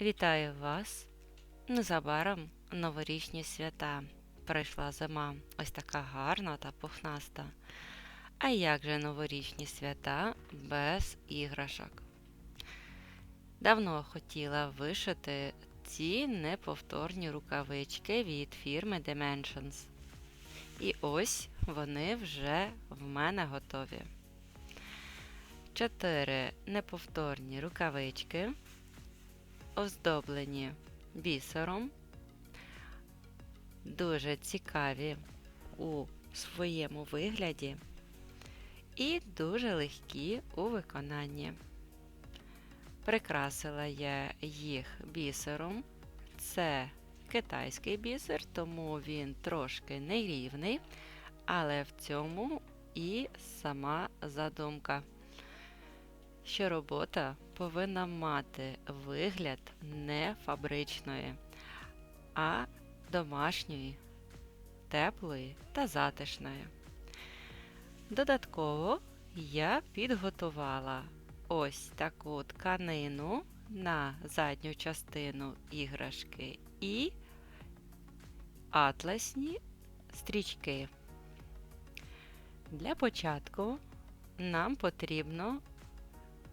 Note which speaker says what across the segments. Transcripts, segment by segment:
Speaker 1: Вітаю вас! Незабаром новорічні свята. Прийшла зима, ось така гарна та пухнаста. А як же новорічні свята без іграшок? Давно хотіла вишити ці неповторні рукавички від фірми Dimensions. І ось вони вже в мене готові. Чотири неповторні рукавички, оздоблені бісером, дуже цікаві у своєму вигляді і дуже легкі у виконанні. Прикрасила я їх бісером. Це китайський бісер, тому він трошки нерівний, але в цьому і сама задумка, що робота повинна мати вигляд не фабричної, а домашньої, теплої та затишної. Додатково я підготувала ось таку тканину на задню частину іграшки і атласні стрічки. Для початку нам потрібно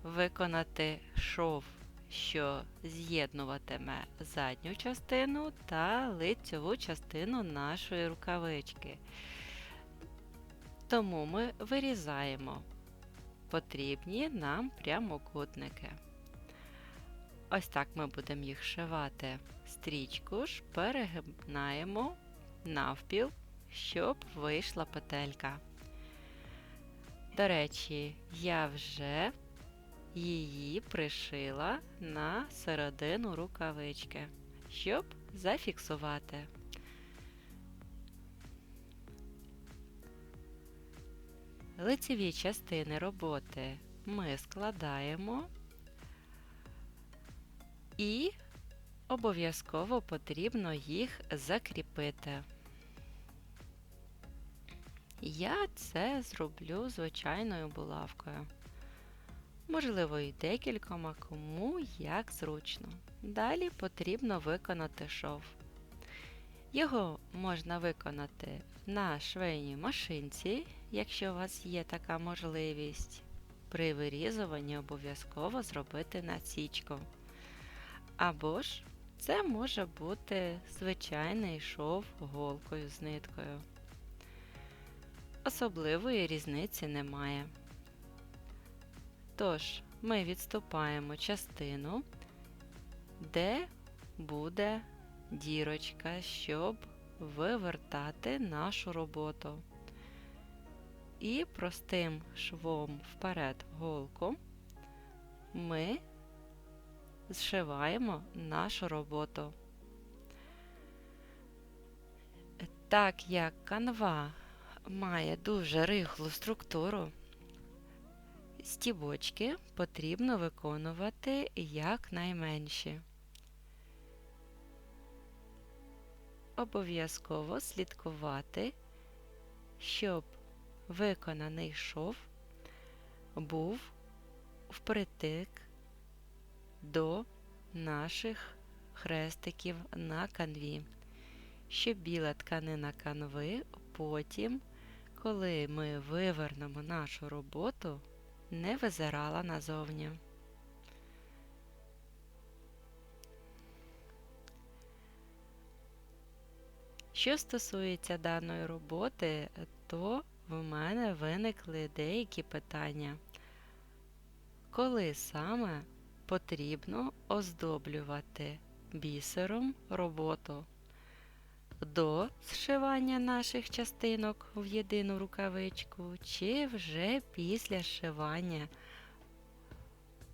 Speaker 1: виконати шов, що з'єднуватиме задню частину та лицьову частину нашої рукавички. Тому ми вирізаємо потрібні нам прямокутники. Ось так ми будемо їх шивати. Стрічку ж перегибнаємо навпіл, щоб вийшла петелька. До речі, я вже її пришила на середину рукавички, щоб зафіксувати. Лицеві частини роботи ми складаємо і обов'язково потрібно їх закріпити. Я це зроблю звичайною булавкою. Можливо, і декількома, кому як зручно. Далі потрібно виконати шов. Його можна виконати на швейній машинці, якщо у вас є така можливість. При вирізуванні обов'язково зробити насічку. Або ж це може бути звичайний шов голкою з ниткою. Особливої різниці немає. Тож, ми відступаємо частину, де буде дірочка, щоб вивертати нашу роботу. І простим швом вперед голку ми зшиваємо нашу роботу. Так як канва має дуже рихлу структуру, стібочки потрібно виконувати якнайменші. Обов'язково слідкувати, щоб виконаний шов був впритик до наших хрестиків на канві, щоб біла тканина канви потім, коли ми вивернемо нашу роботу, не визирала назовні. Що стосується даної роботи, то в мене виникли деякі питання. Коли саме потрібно оздоблювати бісером роботу? До зшивання наших частинок в єдину рукавичку, чи вже після зшивання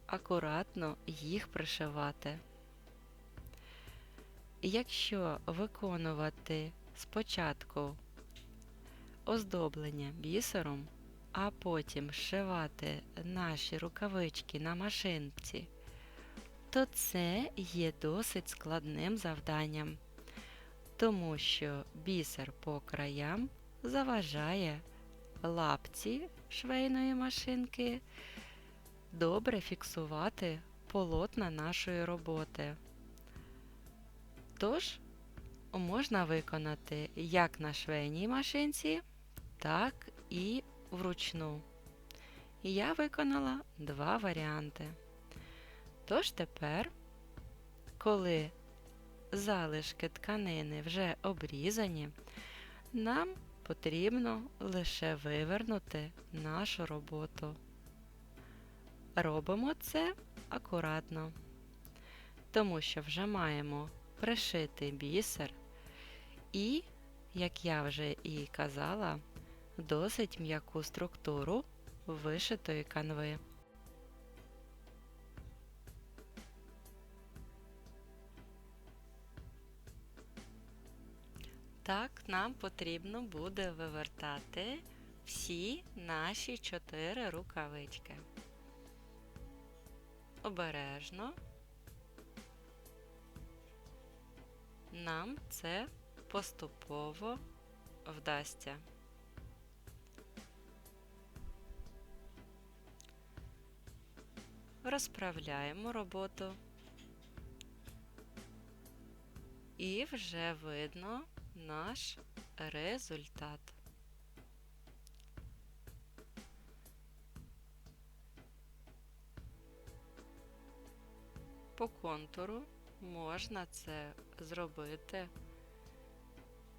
Speaker 1: акуратно їх пришивати? Якщо виконувати спочатку оздоблення бісером, а потім зшивати наші рукавички на машинці, то це є досить складним завданням, тому що бісер по краям заважає лапці швейної машинки добре фіксувати полотна нашої роботи. Тож, можна виконати як на швейній машинці, так і вручну. Я виконала два варіанти. Тож тепер, коли залишки тканини вже обрізані, нам потрібно лише вивернути нашу роботу. Робимо це акуратно, тому що вже маємо пришити бісер і, як я вже і казала, досить м'яку структуру вишитої канви. Так, нам потрібно буде вивертати всі наші чотири рукавички. Обережно. Нам це поступово вдасться. Розправляємо роботу. І вже видно наш результат. По контуру можна це зробити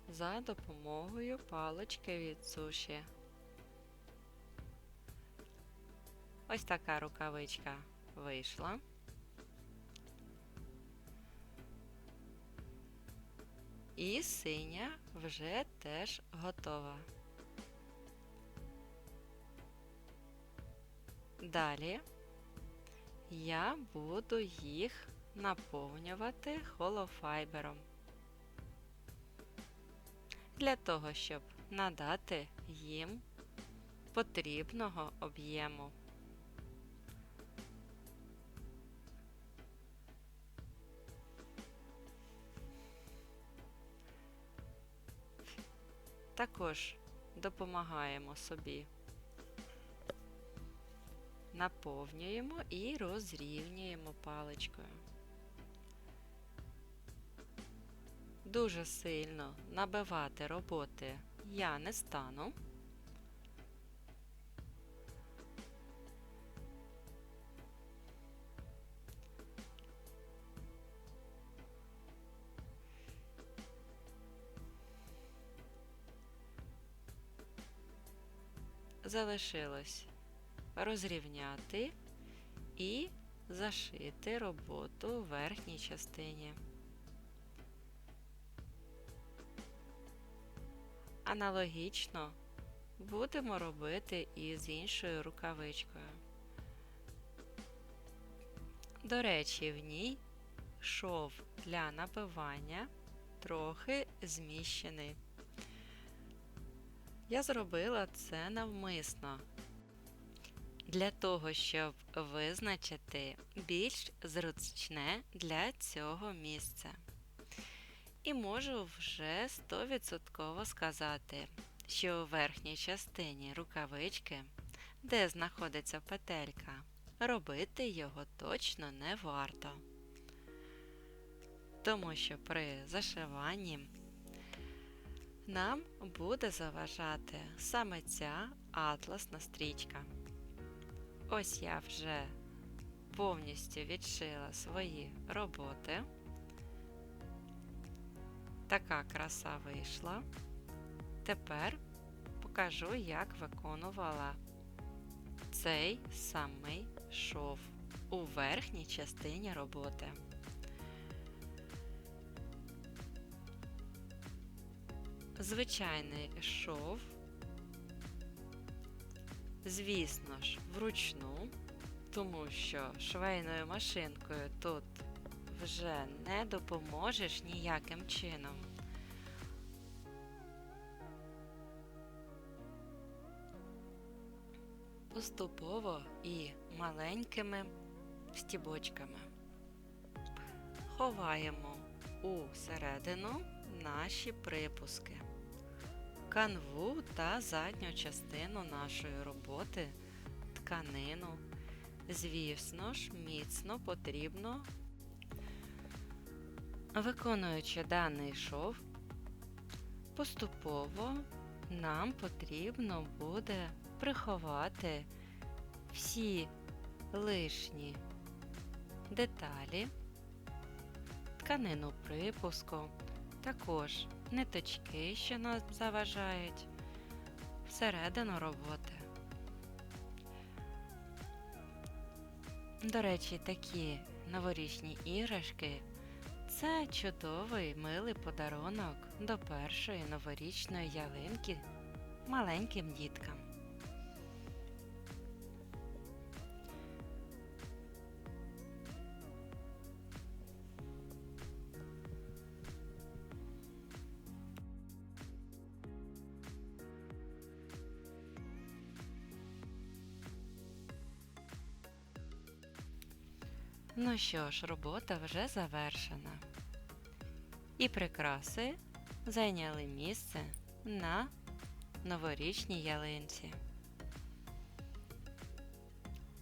Speaker 1: за допомогою палички від суші. Ось така рукавичка вийшла. І синя вже теж готова. Далі я буду їх наповнювати холофайбером для того, щоб надати їм потрібного об'єму. Також допомагаємо собі, наповнюємо і розрівнюємо паличкою. Дуже сильно набивати роботи я не стану. Залишилось розрівняти і зашити роботу у верхній частині. Аналогічно будемо робити і з іншою рукавичкою. До речі, в ній шов для набивання трохи зміщений. Я зробила це навмисно для того, щоб визначити більш зручне для цього місце. І можу вже 100% сказати, що у верхній частині рукавички, де знаходиться петелька, робити його точно не варто. Тому що при зашиванні нам буде заважати саме ця атласна стрічка. Ось я вже повністю відшила свої роботи. Така краса вийшла. Тепер покажу, як виконувала цей самий шов у верхній частині роботи. Звичайний шов, звісно ж, вручну, тому що швейною машинкою тут вже не допоможеш ніяким чином. Поступово і маленькими стібочками. Ховаємо у середину наші припуски, канву та задню частину нашої роботи, тканину. Звісно ж, міцно потрібно Виконуючи даний шов, поступово нам потрібно буде приховати всі лишні деталі, тканину припуску, також ниточки, що нас заважають, всередину роботи. До речі, такі новорічні іграшки це чудовий милий подарунок до першої новорічної ялинки маленьким діткам. Ну що ж, робота вже завершена. І прикраси зайняли місце на новорічній ялинці.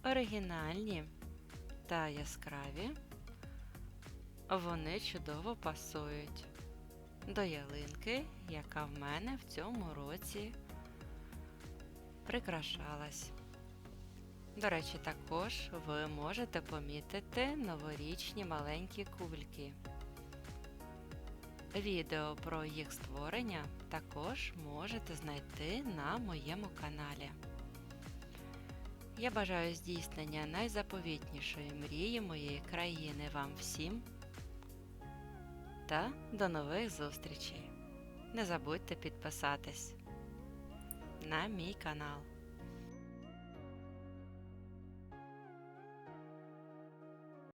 Speaker 1: Оригінальні та яскраві вони чудово пасують до ялинки, яка в мене в цьому році прикрашалась. До речі, також ви можете помітити новорічні маленькі кульки. Відео про їх створення також можете знайти на моєму каналі. Я бажаю здійснення найзаповітнішої мрії моєї країни вам всім та до нових зустрічей! Не забудьте підписатись на мій канал.